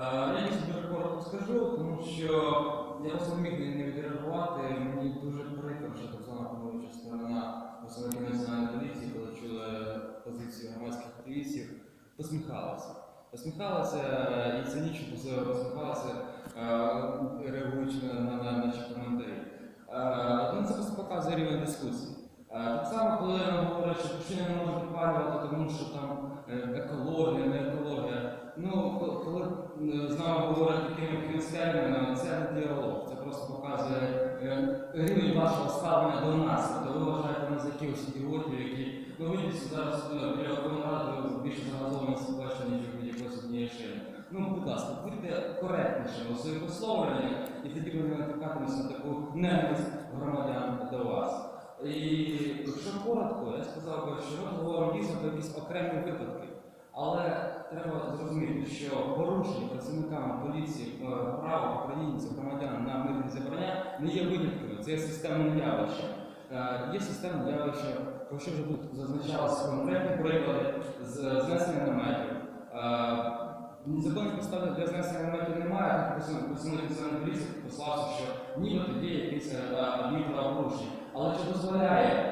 Я дійсно дуже коротко скажу, тому що я просто міг не відреагувати. Мені дуже прикро, що так звана пануюча сторона представників національної поліції, коли чули позицію громадських активістів, посміхалася. Посміхалася і цинічно посміхалася, е, реагуючи на, на, на наші коментарі. Е, це просто показує рівень дискусії. Е, Так само, коли говорять, що машини не можна підпалювати, тому що там е, екологія, не екологія. Ну, коли е, з нами говорять такими термінами, це не діалог, це просто показує рівень вашого ставлення до нас. Тобто ви вважаєте нас якихось ідіотів, які ну видите, зараз біля Верховної більше загазовані сплачені, ніж від якоїсь однієї шини. Ну, будь ласка, будьте коректнішими у своїх висловленнях, і тоді ми не натикатимося на таку ненависть громадян до вас. І коротко, я сказав би, що ми говоримо дійсно про якісь окремі випадки. Але треба зрозуміти, що порушення працівниками поліції е, права українців, громадян на мирні зібрання не є винятками, це є системне явище. Е, Є системне явище, про що вже тут зазначалося конкретні приклади з знесення наметів. Е, Законних підстав для знесення наметів немає, представник національної поліції послався, що нібито є якісь е, адмінправопорушення. Але чи дозволяє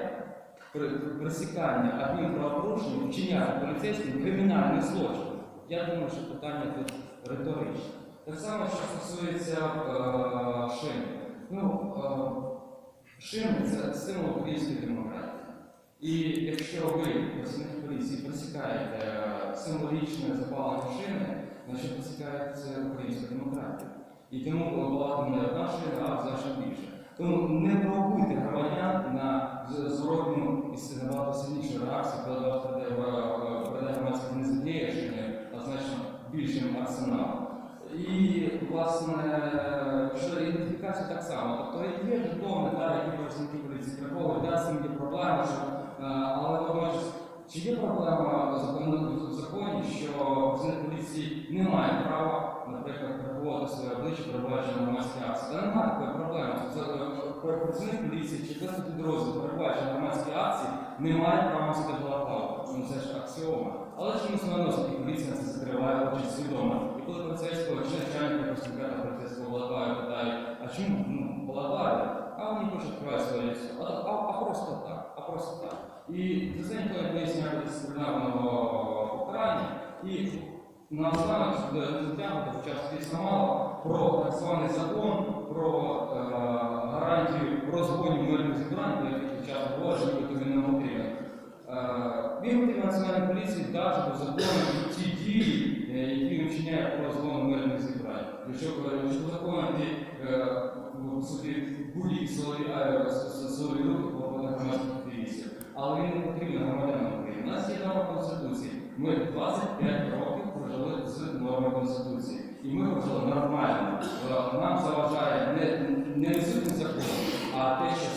пресікання адмінправопорушень вчиняти поліцейським кримінальний злочин? Я думаю, що питання тут риторичне. Так само, що стосується е, шин. Ну, е, шини це символ української демократії. І якщо ви, працівники поліції, пресікаєте е, символічне запалення шини, значить пресікаєте це українська демократія. І тому балакати не одна шина, а значно більше. Тому не провокуйте громадян більшим арсеналом. І, власне, щодо ідентифікації так само. Тобто є жетони, да, які працівники поліції приховують, да, з цим є проблема, що, е, але водночас, чи є проблема в законі, що працівник поліції не має права, наприклад, приховувати своє обличчя, перебуваючи на громадській акції? Та немає такої проблеми. Е, працівник поліції чи хтось підрозділ, перебуваючи на громадській акції, не має права носити балаклаву. Ну, це ж аксіома. Але чомусь вона носить і поліція це закриває лицо. А, а, просто так, а просто так. І за це ніхто не поясняє дисциплінарного покарання. І наостанок буде затягнути в час дійсно мало про так званий закон про е, гарантію розгонів мирних зібрань, про яких я часто говорю, нібито він не потрібен. Е, Він потрібен національній поліції навіть до закону ті дії, е, які він вчиняє по розгону мирних зібрань. Якщо е, що законити в собі будь-які силові е, силові рухи по громадських активістів. Але він не потрібен громадянам України. У нас є норма Конституції. Ми 25 років прожили з нормою Конституції. І ми прожили нормально. Е, Нам заважає не, не відсутність закону, а те, що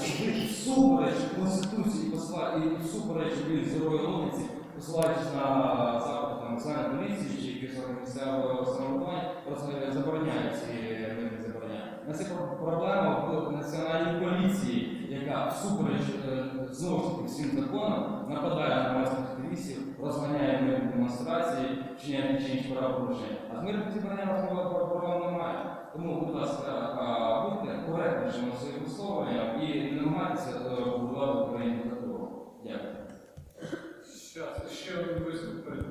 всупереч Конституції і всупереч здорової логіці, посилаючись на запити там, національної поліції чи якихось самоврядування, просто забороняють ці мирні забороняють. У нас проблема в національній поліції, яка всупереч е, знову ж таки всім законам нападає на громадських активістів, розганяє мирні демонстрації, вчиняє ті чи інші правопорушення. А з мирним зібранням проблем немає. Тому, будь ласка, будьте коректнішими у своїх і не намагайтеся е, будувати Україну такого. Дякую. Ще один виступ перед.